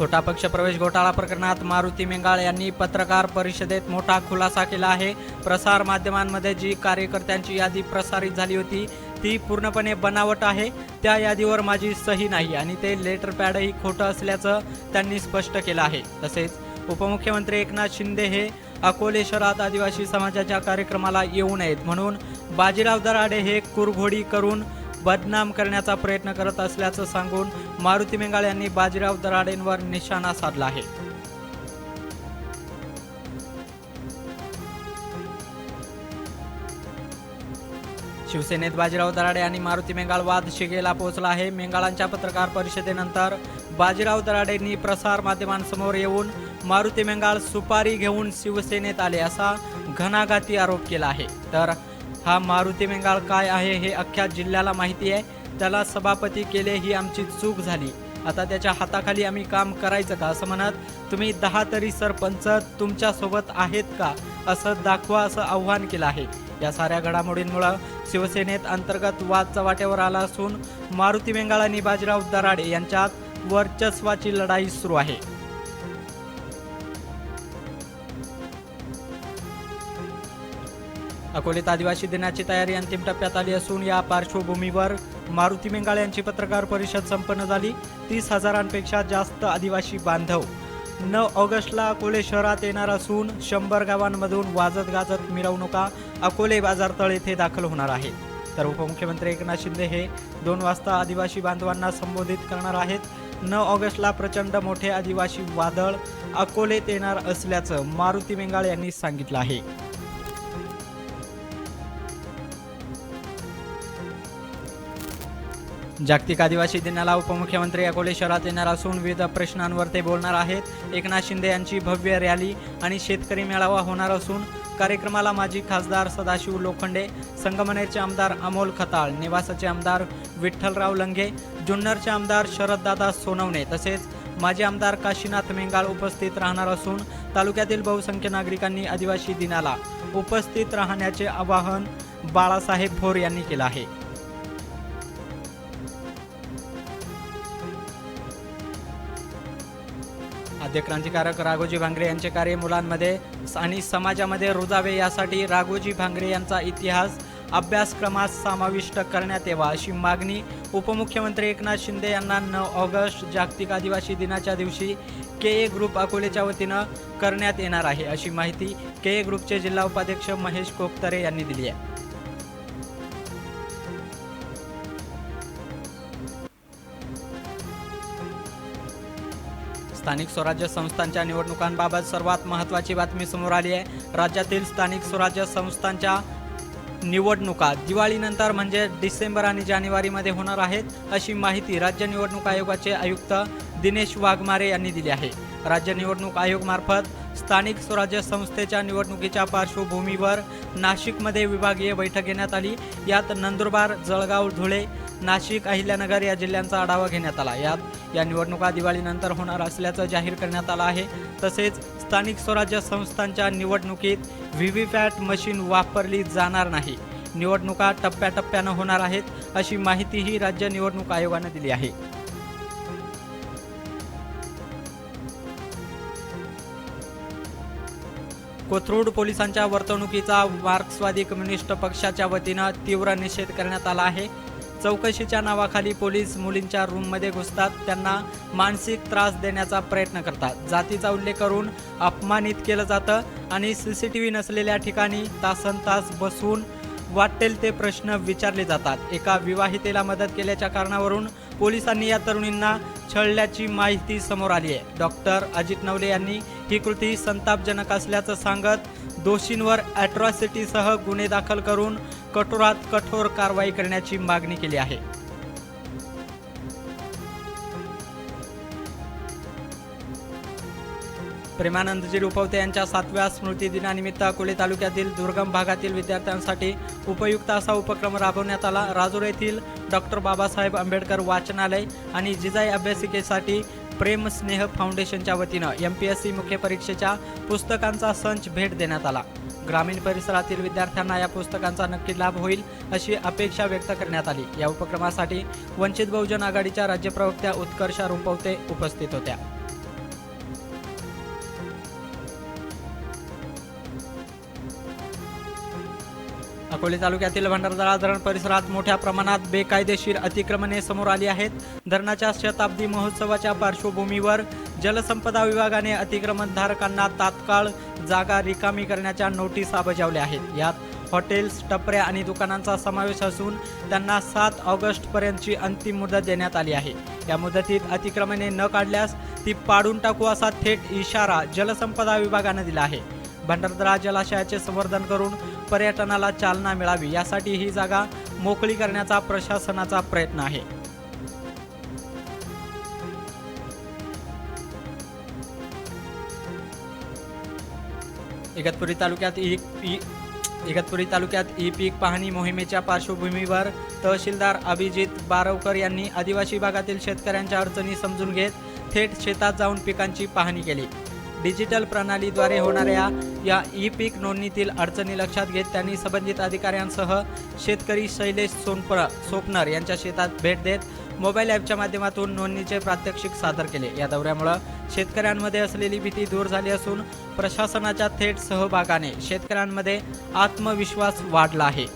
छोटा पक्ष प्रवेश घोटाळा प्रकरणात मारुती मेंगाळ यांनी पत्रकार परिषदेत मोठा खुलासा केला आहे. प्रसार माध्यमांमध्ये जी कार्यकर्त्यांची यादी प्रसारित झाली होती ती पूर्णपणे बनावट आहे. त्या यादीवर माझी सही नाही आणि ते लेटर पॅडही खोटं असल्याचं त्यांनी स्पष्ट केलं आहे. तसेच उपमुख्यमंत्री एकनाथ शिंदे हे अकोले शहरात आदिवासी समाजाच्या कार्यक्रमाला येऊ नयेत म्हणून बाजीराव दराडे हे कुरघोडी करून बदनाम करण्याचा प्रयत्न करत असल्याचं सांगून मारुती मेंगाळ यांनी बाजीराव दराडेंवर निशाणा साधला आहे. शिवसेनेत बाजीराव दराडे आणि मारुती मेंगाळ वाद शिगेला पोहोचला आहे. मेंगाळांच्या पत्रकार परिषदेनंतर बाजीराव दराडेंनी प्रसार माध्यमांसमोर येऊन मारुती मेंगाळ सुपारी घेऊन शिवसेनेत आले असा घणाघाती आरोप केला आहे. तर हा मारुती मेंगाळ काय आहे हे अख्ख्या जिल्ह्याला माहिती आहे. त्याला सभापती केले ही आमची चूक झाली. आता त्याच्या हाताखाली आम्ही काम करायचं का? असं म्हणत तुम्ही दहा तरी सरपंच तुमच्यासोबत आहेत का? असं दाखवा असं आव्हान केलं आहे. या साऱ्या घडामोडींमुळं शिवसेनेत अंतर्गत वाद चव्हाट्यावर आला असून मारुती मेंगाळ आणि बाजीराव दराडे यांच्यात वर्चस्वाची लढाई सुरू आहे. अकोलेत आदिवासी दिनाची तयारी अंतिम टप्प्यात आली असून या पार्श्वभूमीवर मारुती मेंगाळ यांची पत्रकार परिषद संपन्न झाली. तीस हजारांपेक्षा जास्त आदिवासी बांधव. नऊ ऑगस्टला अकोले शहरात येणार असून शंभर गावांमधून वाजत गाजत मिरवणुका अकोले बाजारतळ येथे दाखल होणार आहे. तर उपमुख्यमंत्री एकनाथ शिंदे हे दोन वाजता आदिवासी बांधवांना संबोधित करणार आहेत. नऊ ऑगस्टला प्रचंड मोठे आदिवासी वादळ अकोलेत येणार असल्याचं मारुती मेंगाळ यांनी सांगितलं आहे. जागतिक आदिवासी दिनाला उपमुख्यमंत्री अकोले शहरात येणार असून विविध प्रश्नांवर ते बोलणार आहेत. एकनाथ शिंदे यांची भव्य रॅली आणि शेतकरी मेळावा होणार असून कार्यक्रमाला माजी खासदार सदाशिव लोखंडे संगमनेरचे आमदार अमोल खताळ निवासाचे आमदार विठ्ठलराव लंगे जुन्नरचे आमदार शरददादा सोनवणे तसेच माजी आमदार काशीनाथ मेंगाळ उपस्थित राहणार असून तालुक्यातील बहुसंख्य नागरिकांनी आदिवासी दिनाला उपस्थित राहण्याचे आवाहन बाळासाहेब भोर यांनी केलं आहे. आद्य क्रांतिकारक राघोजी भांगरे यांचे कार्य मुलांमध्ये आणि समाजामध्ये रुजावे यासाठी राघोजी भांगरे यांचा इतिहास अभ्यासक्रमात समाविष्ट करण्यात यावा अशी मागणी उपमुख्यमंत्री एकनाथ शिंदे यांना नऊ ऑगस्ट जागतिक आदिवासी दिनाच्या दिवशी के ए ग्रुप अकोलेच्या वतीनं करण्यात येणार आहे अशी माहिती के ए ग्रुपचे जिल्हा उपाध्यक्ष महेश कोकतरे यांनी दिली आहे. स्थानिक स्वराज्य संस्थांच्या निवडणुकांबाबत सर्वात महत्त्वाची बातमी समोर आली आहे. राज्यातील स्थानिक स्वराज्य संस्थांच्या निवडणुका दिवाळीनंतर म्हणजे डिसेंबर आणि जानेवारीमध्ये होणार आहेत अशी माहिती राज्य निवडणूक आयोगाचे आयुक्त दिनेश वाघमारे यांनी दिली आहे. राज्य निवडणूक आयोगमार्फत स्थानिक स्वराज्य संस्थेच्या निवडणुकीच्या पार्श्वभूमीवर नाशिकमध्ये विभागीय बैठक घेण्यात आली. यात नंदुरबार जळगाव धुळे नाशिक अहिल्यानगर या जिल्ह्यांचा आढावा घेण्यात आला. यात या निवडणुका दिवाळीनंतर होणार असल्याचं जाहीर करण्यात आलं आहे. तसेच स्थानिक स्वराज्य संस्थांच्या निवडणुकीत व्ही व्ही पॅट मशीन वापरली जाणार नाही. निवडणुका टप्प्याटप्प्यानं होणार आहेत अशी माहितीही राज्य निवडणूक आयोगानं दिली आहे. कोथरूड पोलिसांच्या वर्तणुकीचा मार्क्सवादी कम्युनिस्ट पक्षाच्या वतीनं तीव्र निषेध करण्यात आला आहे. चौकशीच्या नावाखाली पोलीस मुलींच्या रूममध्ये घुसतात. त्यांना मानसिक त्रास देण्याचा प्रयत्न करतात. जातीचा उल्लेख करून अपमानित केलं जातं आणि सी सी टी व्ही नसलेल्या ठिकाणी तासन तास बसून वाटेल ते प्रश्न विचारले जातात. एका विवाहितेला मदत केल्याच्या कारणावरून पोलिसांनी या तरुणींना छळल्याची माहिती समोर आली आहे. डॉक्टर अजित नवले यांनी ही कृती संतापजनक असल्याचं सांगत दोषींवर ॲट्रॉसिटीसह गुन्हे दाखल करून कठोरात कठोर कारवाई करण्याची मागणी केली आहे. प्रेमानंदजी रुपवते यांच्या सातव्या स्मृती दिनानिमित्त अकोले तालुक्यातील दुर्गम भागातील विद्यार्थ्यांसाठी उपयुक्त असा उपक्रम राबवण्यात आला. राजूर येथील डॉक्टर बाबासाहेब आंबेडकर वाचनालय आणि जिजाई अभ्यासिकेसाठी प्रेम स्नेह फाउंडेशनच्या वतीनं एम पी एस सी मुख्य परीक्षेच्या पुस्तकांचा संच भेट देण्यात आला. ग्रामीण परिसरातील विद्यार्थ्यांना या पुस्तकांचा नक्की लाभ होईल अशी अपेक्षा व्यक्त करण्यात आली. या उपक्रमासाठी वंचित बहुजन आघाडीच्या राज्य प्रवक्त्या उत्कर्षा रुंपवते उपस्थित होत्या. अकोले तालुक्यातील भंडारदरा धरण परिसरात मोठ्या प्रमाणात बेकायदेशीर अतिक्रमणे समोर आली आहेत. धरणाच्या शताब्दी महोत्सवाच्या पार्श्वभूमीवर जलसंपदा विभागाने अतिक्रमणधारकांना तात्काळ जागा रिकामी करण्याच्या नोटिसा बजावल्या आहेत. यात हॉटेल्स टपऱ्या आणि दुकानांचा समावेश असून त्यांना सात ऑगस्टपर्यंतची अंतिम मुदत देण्यात आली आहे. या मुदतीत अतिक्रमणे न काढल्यास ती पाडून टाकू असा थेट इशारा जलसंपदा विभागानं दिला आहे. भंडारदरा जलाशयाचे संवर्धन करून पर्यटनाला चालना मिळावी यासाठी ही जागा मोकळी करण्याचा प्रशासनाचा प्रयत्न आहे. इगतपुरी तालुक्यात ई ई- इगतपुरी तालुक्यात ई पीक पाहणी मोहिमेच्या पार्श्वभूमीवर तहसीलदार अभिजित बारवकर यांनी आदिवासी भागातील शेतकऱ्यांच्या अडचणी समजून घेत थेट शेतात जाऊन पिकांची पाहणी केली. डिजिटल प्रणालीद्वारे होणाऱ्या या ई पीक नोंदणीतील अडचणी लक्षात घेत त्यांनी संबंधित अधिकाऱ्यांसह शेतकरी शैलेश सोनपर सोपनर यांच्या शेतात भेट देत मोबाईल ॲपच्या माध्यमातून नोंदणीचे प्रात्यक्षिक सादर केले. या दौऱ्यामुळे शेतकऱ्यांमध्ये असलेली भीती दूर झाली असून प्रशासनाच्या थेट सहभागाने शेतकऱ्यांमध्ये आत्मविश्वास वाढला आहे.